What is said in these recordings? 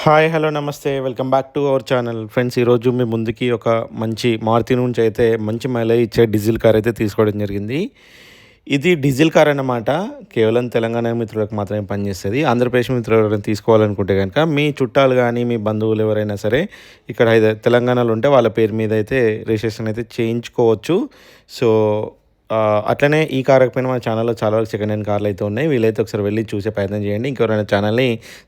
Hi hello నమస్తే. Welcome back to our channel. Friends ఈరోజు మీ ముందుకి ఒక మంచి మారుతి నుంచి అయితే మంచి మైలేజ్ ఇచ్చే డీజిల్ కార్ అయితే తీసుకోవడం జరిగింది. ఇది డీజిల్ కార్ అన్నమాట. కేవలం తెలంగాణ మిత్రులకు మాత్రమే పనిచేస్తుంది. ఆంధ్రప్రదేశ్ మిత్రులు ఎవరైనా తీసుకోవాలనుకుంటే కనుక మీ చుట్టాలు కానీ మీ బంధువులు ఎవరైనా సరే ఇక్కడ తెలంగాణలో ఉంటే వాళ్ళ పేరు మీద అయితే రిజిస్ట్రేషన్ అయితే చేయించుకోవచ్చు. సో అట్లనే ఈ కార్ పైన మన ఛానల్లో చాలా వరకు సెకండ్ హ్యాండ్ కార్లు అయితే ఉన్నాయి. వీలైతే ఒకసారి వెళ్ళి చూసే ప్రయత్నం చేయండి. ఇంకెవరైనా ఛానల్ని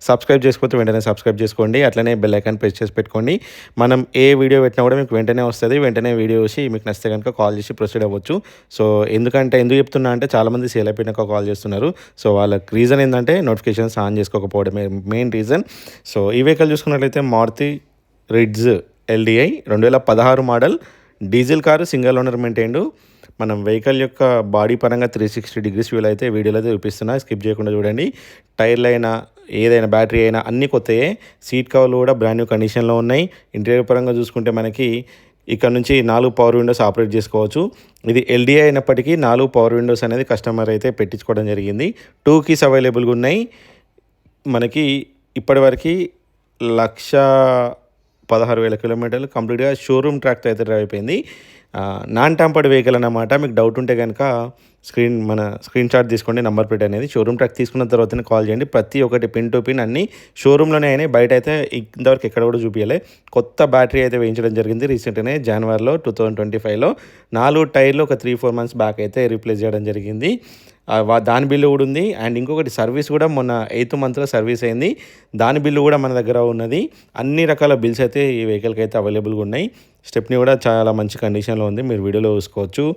సబ్స్క్రైబ్ చేసుకోవచ్చు వెంటనే సబ్స్క్రైబ్ చేసుకోండి. అట్లనే బెల్ ఐకాన్ ప్రెస్ చేసి పెట్టుకోండి. మనం ఏ వీడియో పెట్టినా కూడా మీకు వెంటనే వస్తుంది. వెంటనే వీడియో వచ్చి మీకు నచ్చితే కనుక కాల్ చేసి ప్రొసీడ్ అవ్వచ్చు. సో ఎందుకంటే ఎందుకు చెప్తున్నా అంటే చాలామంది సేల్ అయిపోయినాక కాల్ చేస్తున్నారు. సో వాళ్ళకి రీజన్ ఏంటంటే నోటిఫికేషన్స్ ఆన్ చేసుకోకపోవడమే మెయిన్ రీజన్ సో ఈ వెహికల్ చూసుకున్నట్లయితే మారుతి రిడ్జ్ ఎల్డిఐ రెండు వేల పదహారు model diesel car single owner maintained మనం వెహికల్ యొక్క బాడీ పరంగా త్రీ సిక్స్టీ డిగ్రీస్ వీల్ అయితే వీడియోలో అయితే చూపిస్తున్నా. స్కిప్ చేయకుండా చూడండి. టైర్లు అయినా ఏదైనా బ్యాటరీ అయినా అన్ని కొత్తయే. సీట్ కవర్లు కూడా బ్రాండ్ న్యూ కండిషన్లో ఉన్నాయి. ఇంటీరియర్ పరంగా చూసుకుంటే మనకి ఇక్కడ నుంచి నాలుగు పవర్ విండోస్ ఆపరేట్ చేసుకోవచ్చు. ఇది ఎల్డిఐ అయినప్పటికీ నాలుగు పవర్ విండోస్ అనేది కస్టమర్ అయితే పెట్టించుకోవడం జరిగింది. టూ కీస్ అవైలబుల్గా ఉన్నాయి. మనకి ఇప్పటివరకు లక్ష పదహారు వేల కిలోమీటర్లు కంప్లీట్గా షోరూమ్ ట్రాక్తో అయితే డ్రైవ్ అయిపోయింది. నాన్ టాంపర్డ్ వెహికల్ అన్నమాట. మీకు డౌట్ ఉంటే కనుక స్క్రీన్ మన స్క్రీన్ షాట్ తీసుకోండి నెంబర్ ప్లేట్ అనేది. షోరూమ్ ట్రాక్ తీసుకున్న తర్వాతనే కాల్ చేయండి. ప్రతి ఒక్కటి పిన్ టు పిన్ అన్ని షోరూంలోనే అయినాయి. బయట అయితే ఇంతవరకు ఎక్కడ కూడా చూపించలే కొత్త బ్యాటరీ అయితే వేయించడం జరిగింది రీసెంట్గానే జనవరిలో టూ థౌజండ్ ట్వంటీ ఫైవ్లో. నాలుగు టైర్లు ఒక త్రీ ఫోర్ మంత్స్ బ్యాక్ అయితే రీప్లేస్ చేయడం జరిగింది. దాని బిల్లు కూడా ఉంది. అండ్ ఇంకొకటి సర్వీస్ కూడా మొన్న ఎయిత్ మంత్లో సర్వీస్ అయింది. దాని బిల్లు కూడా మన దగ్గర ఉన్నది. అన్ని రకాల బిల్స్ అయితే ఈ వెహికల్కి అయితే అవైలబుల్గా ఉన్నాయి. స్టెప్ని కూడా చాలా మంచి కండిషన్లో ఉంది. మీరు వీడియోలో చూసుకోవచ్చు.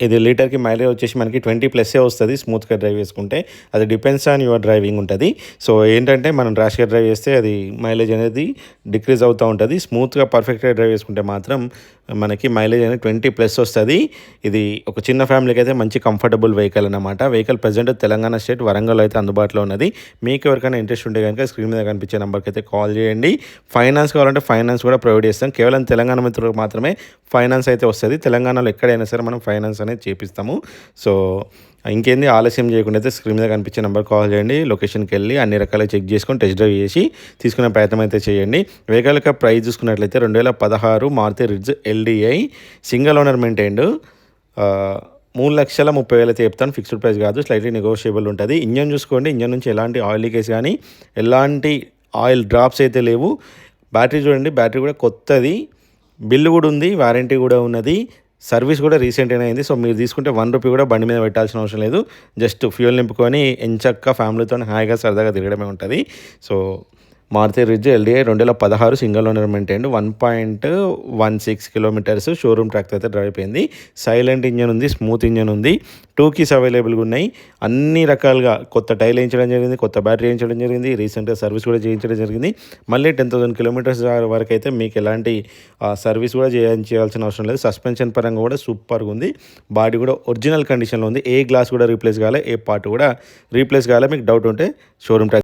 ఇది లీటర్కి మైలేజ్ వచ్చేసి మనకి ట్వంటీ ప్లస్సే వస్తుంది స్మూత్గా డ్రైవ్ చేసుకుంటే. అది డిపెండ్స్ ఆన్ యువర్ డ్రైవింగ్ ఉంటుంది. సో ఏంటంటే మనం ర్యాష్గా డ్రైవ్ చేస్తే అది మైలేజ్ అనేది డిక్రీజ్ అవుతూ ఉంటుంది. స్మూత్గా పర్ఫెక్ట్గా డ్రైవ్ చేసుకుంటే మాత్రం మనకి మైలేజ్ అనేది ట్వంటీ ప్లస్ వస్తుంది. ఇది ఒక చిన్న ఫ్యామిలీకి అయితే మంచి కంఫర్టబుల్ వెహికల్ అనమాట vehicle present Telangana state Warangal అయితే అందుబాటులో ఉన్నది. మీకు ఎవరికైనా ఇంట్రెస్ట్ ఉంటే కనుక స్క్రీన్ మీద కనిపించే నెంబర్కి అయితే కాల్ చేయండి. ఫైనాన్స్ కావాలంటే ఫైనాన్స్ కూడా ప్రొవైడ్ చేస్తాం. కేవలం తెలంగాణ మిత్రులకు మాత్రమే ఫైనాన్స్ అయితే వస్తుంది. తెలంగాణలో ఎక్కడైనా సరే మనం ఫైనాన్స్ అనేది చేపిస్తాము. సో ఇంకేంది ఆలస్యం చేయకుండా అయితే స్క్రీన్ మీద కనిపించే నెంబర్ కాల్ చేయండి. లొకేషన్కి వెళ్ళి అన్ని రకాల చెక్ చేసుకొని టెస్ట్ డ్రైవ్ చేసి తీసుకునే ప్రయత్నం అయితే చేయండి. వెహికల్ యొక్క ప్రైస్ చూసుకున్నట్లయితే రెండు వేల పదహారు Maruti Ritz LDI single owner maintained. మూడు లక్షల ముప్పై వేలు అయితే చెప్తాను. ఫిక్స్డ్ ప్రైస్ కాదు స్లైట్లీ నెగోషియబుల్ ఉంటుంది. ఇంజన్ చూసుకోండి. ఇంజన్ నుంచి ఎలాంటి ఆయిల్ లీకేజ్ కానీ ఎలాంటి ఆయిల్ డ్రాప్స్ అయితే లేవు. బ్యాటరీ చూడండి బ్యాటరీ కూడా కొత్తది. బిల్లు కూడా ఉంది వారంటీ కూడా ఉన్నది. సర్వీస్ కూడా రీసెంట్గానే అయింది. సో మీరు తీసుకుంటే వన్ రూపీ కూడా బండి మీద పెట్టాల్సిన అవసరం లేదు. జస్ట్ ఫ్యూల్ నింపుకొని ఎంచక్క ఫ్యామిలీతో హాయిగా సరదాగా తిరగడమే ఉంటుంది. సో మారుతి రిజ్ ఎల్డిఐ రెండు వేల పదహారు single owner maintain one point one six kilometres showroom track అయితే డ్రైవ్ అయిపోయింది. సైలెంట్ ఇంజన్ ఉంది స్మూత్ ఇంజన్ ఉంది. టూ కీస్ అవైలబుల్గా ఉన్నాయి. అన్ని రకాలుగా కొత్త టైల్ వేయించడం జరిగింది కొత్త బ్యాటరీ వేయించడం జరిగింది రీసెంట్గా సర్వీస్ కూడా చేయించడం జరిగింది. మళ్ళీ టెన్ థౌసండ్ కిలోమీటర్స్ వరకు అయితే మీకు ఎలాంటి సర్వీస్ కూడా చేయాల్సిన అవసరం లేదు. సస్పెన్షన్ పరంగా కూడా సూపర్గా ఉంది. బాడీ కూడా ఒరిజినల్ కండిషన్లో ఉంది. ఏ గ్లాస్ కూడా రీప్లేస్ కాలే ఏ పార్ట్ కూడా రీప్లేస్ కాలే. మీకు డౌట్ ఉంటే షోరూమ్ ట్రాక్